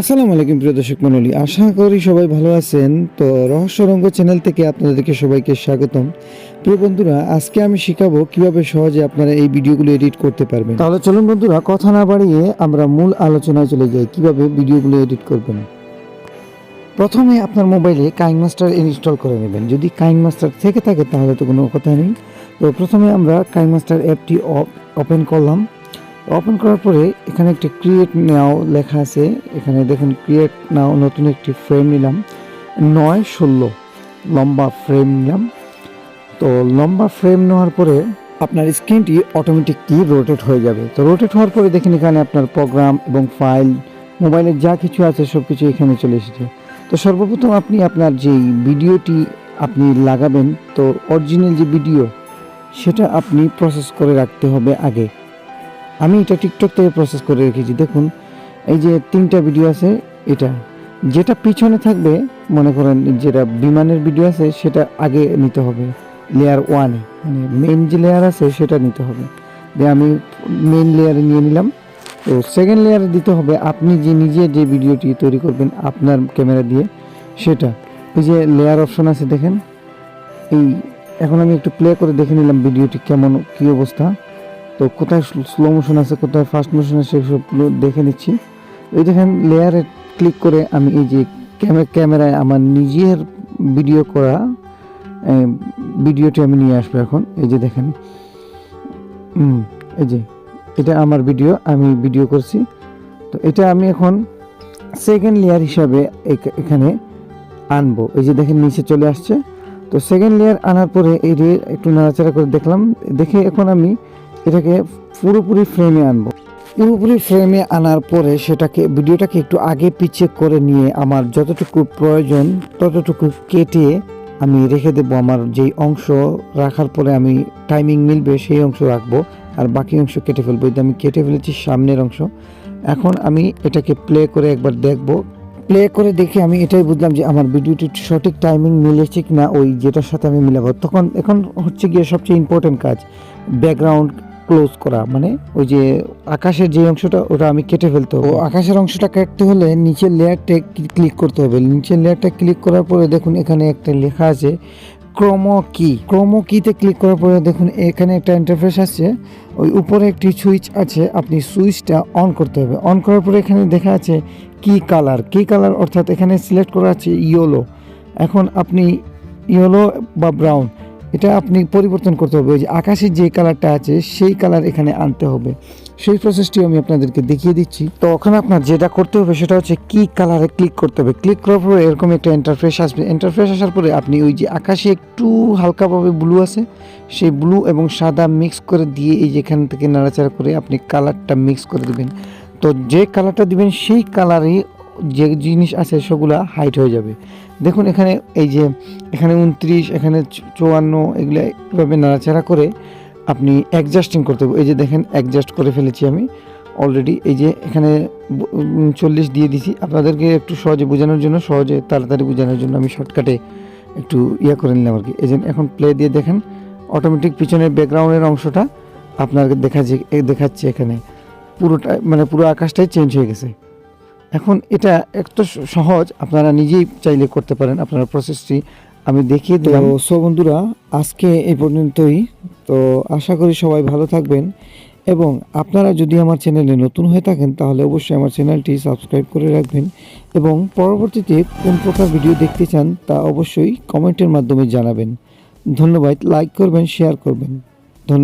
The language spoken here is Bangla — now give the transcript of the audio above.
আসসালামু আলাইকুম প্রিয় দর্শক মণ্ডলী, আশা করি সবাই ভালো আছেন। তো রহস্যরঙ্গ চ্যানেল থেকে আপনাদেরকে সবাইকে স্বাগতম। প্রিয় বন্ধুরা, আজকে আমি শেখাবো কীভাবে সহজে আপনারা এই ভিডিওগুলো এডিট করতে পারবেন। তাহলে চলুন বন্ধুরা, কথা না বাড়িয়ে আমরা মূল আলোচনায় চলে যাই, কীভাবে ভিডিওগুলো এডিট করবেন। প্রথমে আপনার মোবাইলে কাইং মাস্টার ইনস্টল করে নেবেন। যদি কাইং মাস্টার থেকে থাকে, তাহলে তো কোনো কথা নেই। তো প্রথমে আমরা কাইং মাস্টার অ্যাপটি ওপেন করলাম। ওপেন করার পরে এখানে একটি ক্রিয়েট নাও লেখা আছে। এখানে দেখুন ক্রিয়েট নাও নতুন একটি ফ্রেম নিলাম। নয় ষোলো, লম্বা ফ্রেম নিলাম। তো লম্বা ফ্রেম নেওয়ার পরে আপনার স্ক্রিনটি অটোমেটিকলি রোটেট হয়ে যাবে। তো রোটেট হওয়ার পরে দেখেন এখানে আপনার প্রোগ্রাম এবং ফাইল মোবাইলের যা কিছু আছে, সব কিছু এখানে চলে এসেছে। তো সর্বপ্রথম আপনি আপনার যেই ভিডিওটি আপনি লাগাবেন, তো অরিজিনাল যে ভিডিও সেটা আপনি প্রসেস করে রাখতে হবে আগে। আমি এটা টিকটক থেকে প্রসেস করে রেখেছি। দেখুন, এই যে তিনটা ভিডিও আছে, এটা। যেটা পিছনে থাকবে, মনে করেন যেটা বিমানের ভিডিও আছে, সেটা আগে নিতে হবে। লেয়ার ওয়ানে মানে মেন যে লেয়ার আছে, সেটা নিতে হবে। দিয়ে আমি মেন লেয়ারে নিয়ে নিলাম। তো সেকেন্ড লেয়ারে দিতে হবে, আপনি যে নিজে যে ভিডিওটি তৈরি করবেন, আপনার ক্যামেরা দিয়ে, সেটা। এই যে লেয়ার অপশন আছে, দেখেন। এই, এখন আমি একটু প্লে করে দেখে নিলাম ভিডিওটি কেমন, কী অবস্থা। তো কোথায় স্লো মোশন আছে, কোথায় ফাস্ট মোশন আছে, সেসবগুলো দেখে নিচ্ছি। এই দেখেন লেয়ারে ক্লিক করে আমি এই যে ক্যামেরায় আমার নিজের ভিডিও করা ভিডিওটি আমি নিয়ে আসব এখন। এই যে দেখেন এই যে, এটা আমার ভিডিও আমি ভিডিও করছি। তো এটা আমি এখন সেকেন্ড লেয়ার হিসাবে এখানে আনব। এই যে দেখেন, নিচে চলে আসছে। তো সেকেন্ড লেয়ার আনার পরে এই একটু নাড়াচাড়া করে দেখলাম। দেখে এখন আমি এটাকে পুরোপুরি ফ্রেমে আনব। পুরোপুরি ফ্রেমে আনার পরে সেটাকে, ভিডিওটাকে একটু আগে পিছে করে নিয়ে আমার যতটুকু প্রয়োজন, ততটুকু কেটে আমি রেখে দেবো আমার যেই অংশ রাখার পরে আমি টাইমিং মিলবে সেই অংশ রাখব আর বাকি অংশ কেটে ফেলব। এই আমি কেটে ফেলেছি সামনের অংশ। এখন আমি এটাকে প্লে করে একবার দেখব। প্লে করে দেখে আমি এটাই বুঝলাম যে আমার ভিডিওটি সঠিক টাইমিং মিলেছে কি না ওই যেটার সাথে আমি মিলাবো। তখন, এখন হচ্ছে গিয়ে সবচেয়ে ইম্পর্টেন্ট কাজ ব্যাকগ্রাউন্ড ক্লোজ করা মানে ওই যে আকাশের যে অংশটা, ওটা আমি কেটে ফেলতে হবে। আকাশের অংশটা কাটতে হলে নিচের লেয়ারটা ক্লিক করতে হবে। নিচের লেয়ারটা ক্লিক করার পরে দেখুন এখানে একটা লেখা আছে ক্রোমো কি ক্রোমো কিতে ক্লিক করার পরে দেখুন এখানে একটা ইন্টারফেস আছে। ওই উপরে একটি সুইচ আছে, আপনি সুইচটা অন করতে হবে। অন করার পরে এখানে দেখা আছে কি কালার কি কালার অর্থাৎ এখানে সিলেক্ট করা আছে ইয়েলো এখন আপনি ইয়েলো বা ব্রাউন এটা আপনি পরিবর্তন করতে হবে। ওই যে আকাশে যে কালারটা আছে, সেই কালার এখানে আনতে হবে। সেই প্রসেসটি আমি আপনাদেরকে দেখিয়ে দিচ্ছি। তো ওখানে আপনার যেটা করতে হবে, সেটা হচ্ছে কি কালারে ক্লিক করতে হবে। ক্লিক করার পরে এরকম একটা ইন্টারফেস আসবে। ইন্টারফেস আসার পরে আপনি ওই যে আকাশে একটু হালকাভাবে ব্লু আছে, সেই ব্লু এবং সাদা মিক্স করে দিয়ে এই যেখান থেকে নাড়াচাড়া করে আপনি কালারটা মিক্স করে দেবেন। তো যে কালারটা দিবেন, সেই কালারই যে জিনিস আছে, সেগুলো হাইট হয়ে যাবে। দেখুন এখানে এই যে, এখানে উনত্রিশ, এখানে চুয়ান্ন, এগুলো এভাবে নাড়াচাড়া করে আপনি অ্যাডজাস্টিং করতে হবে। এই যে দেখেন অ্যাডজাস্ট করে ফেলেছি আমি। অলরেডি এই যে এখানে চল্লিশ দিয়ে দিছি। আপনাদেরকে একটু সহজে বোঝানোর জন্য, সহজে তাড়াতাড়ি বোঝানোর জন্য আমি শর্টকাটে একটু ইয়ে করে নিলাম আর কি। এই এখন প্লে দিয়ে দেখেন অটোমেটিক পিছনের ব্যাকগ্রাউন্ডের অংশটা আপনার দেখাচ্ছে দেখাচ্ছে এখানে। পুরোটা মানে পুরো আকাশটাই চেঞ্জ হয়ে গেছে। এখন এটা একটু স- সহজ আপনারা নিজেই চাইলে করতে পারেন আপনার প্রসেসটি আমি দেখিয়ে দিলাম। সো বন্ধুরা আজকে এই পর্যন্তই। তো আশা করি সবাই ভালো থাকবেন। এবং আপনারা যদি আমার চ্যানেলে নতুন হয়ে থাকেন তাহলে অবশ্যই আমার চ্যানেলটি সাবস্ক্রাইব করে রাখবেন। এবং পরবর্তীতে কোন প্রকার ভিডিও দেখতে চান তা অবশ্যই কমেন্টের মাধ্যমে জানাবেন। ধন্যবাদ। লাইক করবেন শেয়ার করবেন।